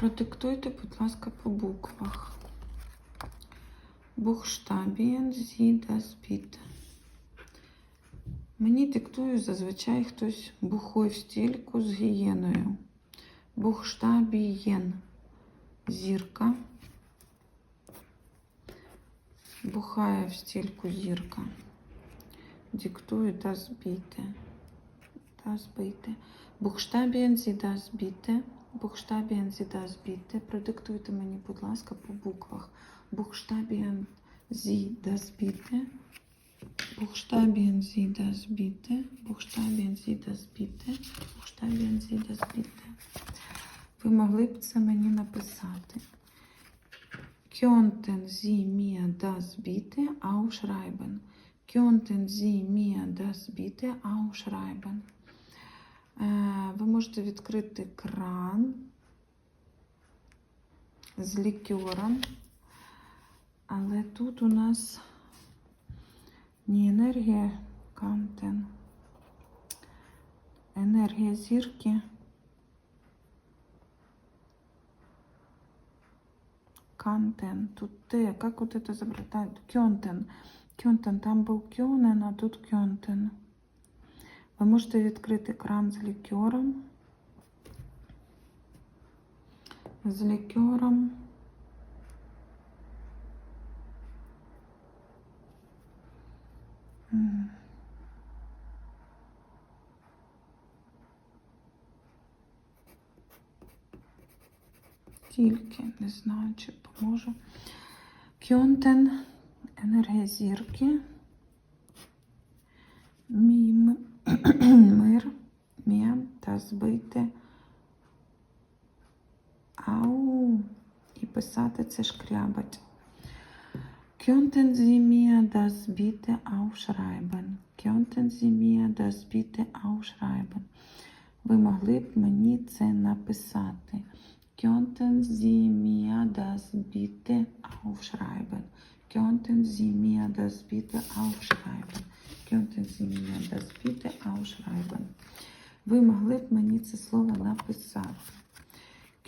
Продиктуйте, будь ласка, по буквах. Sie das bitte. Мені диктує зазвичай хтось бухой в стільку з гієною. Бухштабієн. Зірка. Бухає в стільку зірка. Диктує das bitte. Das bitte. Buchstabieren Sie das Sie das bitte. Продиктуйте мені, будь ласка, по буквах. Buchstabieren Sie das bitte. Buchstabieren Sie das bitte. Buchstabieren Sie das bitte. Ви могли б це мені написати. Könnten Sie mir das bitte aufschreiben? Könnten Sie mir das bitte aufschreiben? Е, Ви можете відкрити кран з лікером, але тут у нас не енергія кантен, енергія зірки. Кантен. Тут Т. Как вот это забрать? Да, Кьонтен. Кьонтен. Там був кьонен, а тут кьонтен. Ви можете відкрити кран з лікером. З лікером. Тільки не знаю, чи поможу. Кьонтен, енергія зірки. Мій м- мир, м'я та збити. Ау. І писати це шкрябать. Bitte aufschreiben? Könnten Sie mir das bitte aufschreiben? Ви могли б мені це написати. Mir das bitte aufschreiben? Könnten Sie mir das das bitte aufschreiben? Ви могли б мені це слово написати.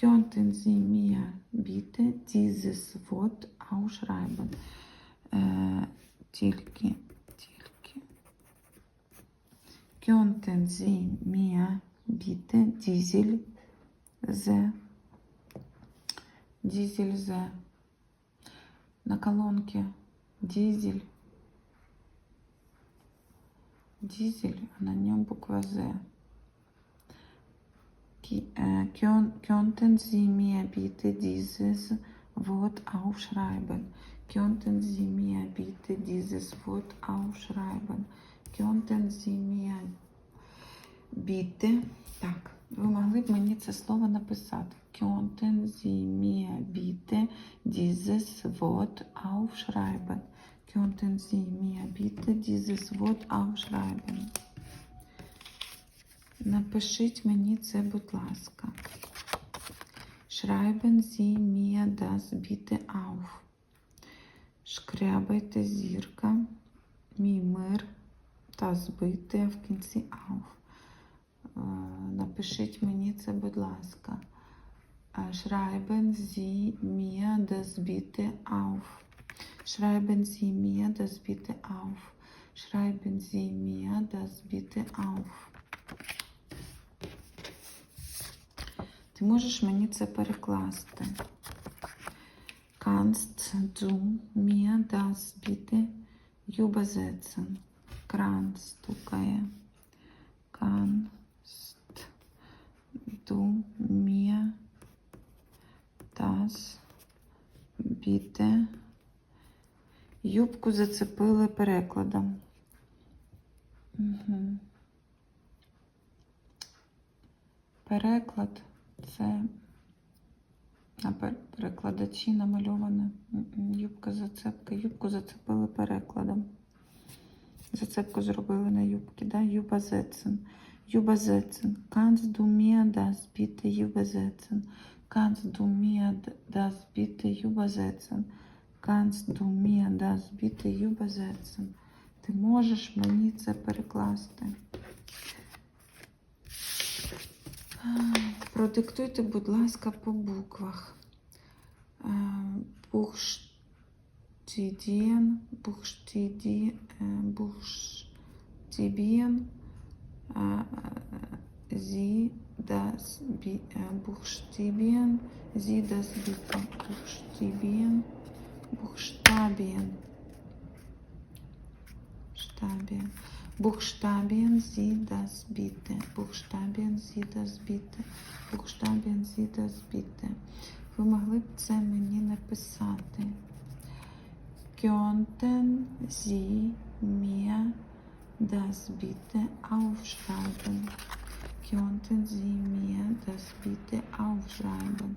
Könnten Sie mir bitte dieses Wort aufschreiben? Е, тільки, тільки. Könnten Sie mir bitte Diesel the Diesel the на колонке дизель дизель, а на нем буква З. Äh, Könnten Sie mir bitte dieses Wort aufschreiben? Könnten Sie mir bitte dieses Wort aufschreiben? Könnten Sie mir bitte... Так, ви могли б мені це слово написати. Könnten Sie mir bitte dieses Wort aufschreiben? Könnten Sie mir bitte dieses Wort aufschreiben? Напишіть мені це, будь ласка. Schreiben Sie mir das bitte auf. Шкрябайте зірка, мій мир та збити в кінці auf. Е, Напишіть мені це, будь ласка. Е, Schreiben Sie mir das bitte auf. Schreiben Sie mir das bitte auf. Schreiben Sie mir das bitte auf. Ти можеш мені це перекласти. Kannst du mir das bitte übersetzen? Кран стукає. Kannst du mir das bitte Юбку зацепили перекладом. Угу. Переклад це на перекладачі намальована юбка зацепка. Юбку зацепили перекладом. Зацепку зробили на юбки, да? Юбазецен. Юбазецен. Kannst du mir das bitte übersetzen? Kannst du mir d- das bitte übersetzen? Kannst du mir das bitte übersetzen? Ти можеш мені це перекласти? Продиктуйте, будь ласка, по буквах. Е, Бухштідієн, бухштіді, е, бухштібієн, е, зі, дас, бі, бухштібієн, зі, дас, бухштібієн, бухштабієн, штабієн. Buchstabien sie das bitte. Buchstabien sie das bitte. Buchstabien sie das bitte. Ви могли б це мені написати. Könnten Sie mir das bitte aufschreiben? Könnten Sie mir das bitte aufschreiben?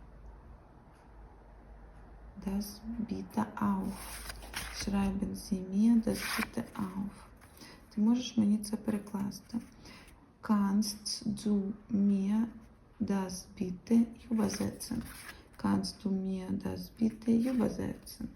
das bitte auf. Schreiben Sie mir das bitte auf. Ти можеш мені це перекласти. Kannst du mir das bitte übersetzen? Kannst du mir das bitte übersetzen?